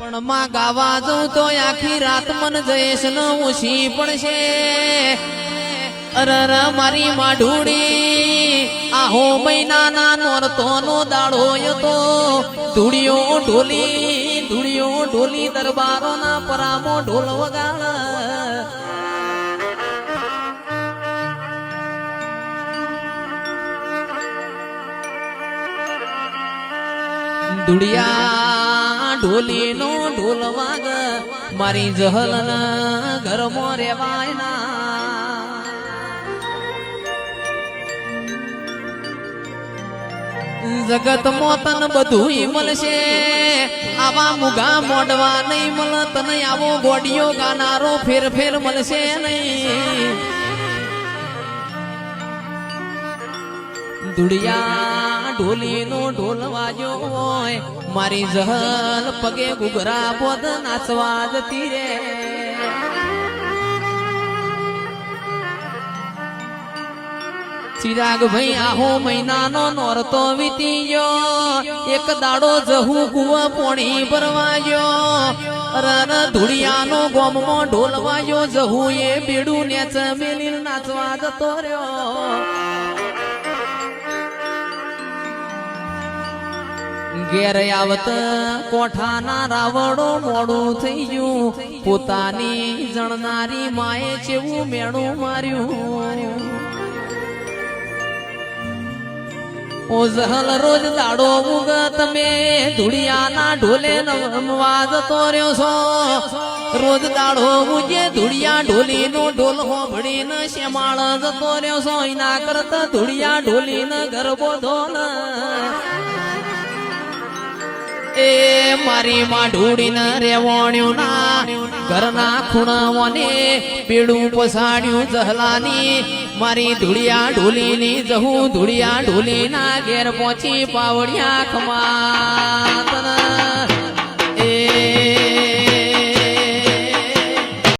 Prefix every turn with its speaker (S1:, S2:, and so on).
S1: પણ માં ગાવા જઉં તો આખી રાત મન જયેશ ન ઊંચી પડશે. અરર મારી માઢુડી, આહો મહિનાના નોરતો નો દાડો તો ધૂળિયો ઢોલી ધૂળિયો ઢોલી દરબારો ના પરામો ઢોલ વગાડ. દુડિયા ઢોલી નો ઢોલ વાગ મારી જહલ ઘરમાં રેવાય ના જગત મોતન બધું મળશે, આવા મુગા મોડવા નહીં મળ તને આવો ગોડિયો ગાનારો ફેર ફેર મળશે નહીં. દુડિયા ઢોલી નો ઢોલ વાજો હોય, મારી જહલ પગે ઘુઘરા બોધ નાચવા જતી રે. ચિરાગ ભાઈ, આહો મહિનાનો નોરતો વીતી ગયો, એક દાડો જહુ કુવા પોણી ભરવાયો રન ધુડિયાનો ગોમમાં ઢોલ વાગ્યો જહુ એ બેડું નેચ મેલી નાચવા જતો રહ્યો. ઘેર આવત કોઠાના રાવડો મોડું થઈ ગયું. પોતાની જણનારી માએ જેવું મેણું માર્યું. ઓઝહલ રોજ દાડો ઉગ તમે ધુડિયાના ઢોલે નવાજ જતો રહ્યો છો. રોજ દાડો ઉગે ધુડિયા ઢોલી નો ઢોલ હોભળીને શ્યામાળ જતો રહ્યો છો. એના કરતા ધુડિયા ઢોલીને ગરબો ધોલ. એ મારી માં ઢૂડીને રેવણ્યું ના. ઘરના ખૂણાઓને પીડું પસાડ્યું જહલાની મારી ધૂળિયા ઢોલીની જહું ધૂળિયા ઢોલીના ઘેર પહોંચી પાવડિયા ખમા તને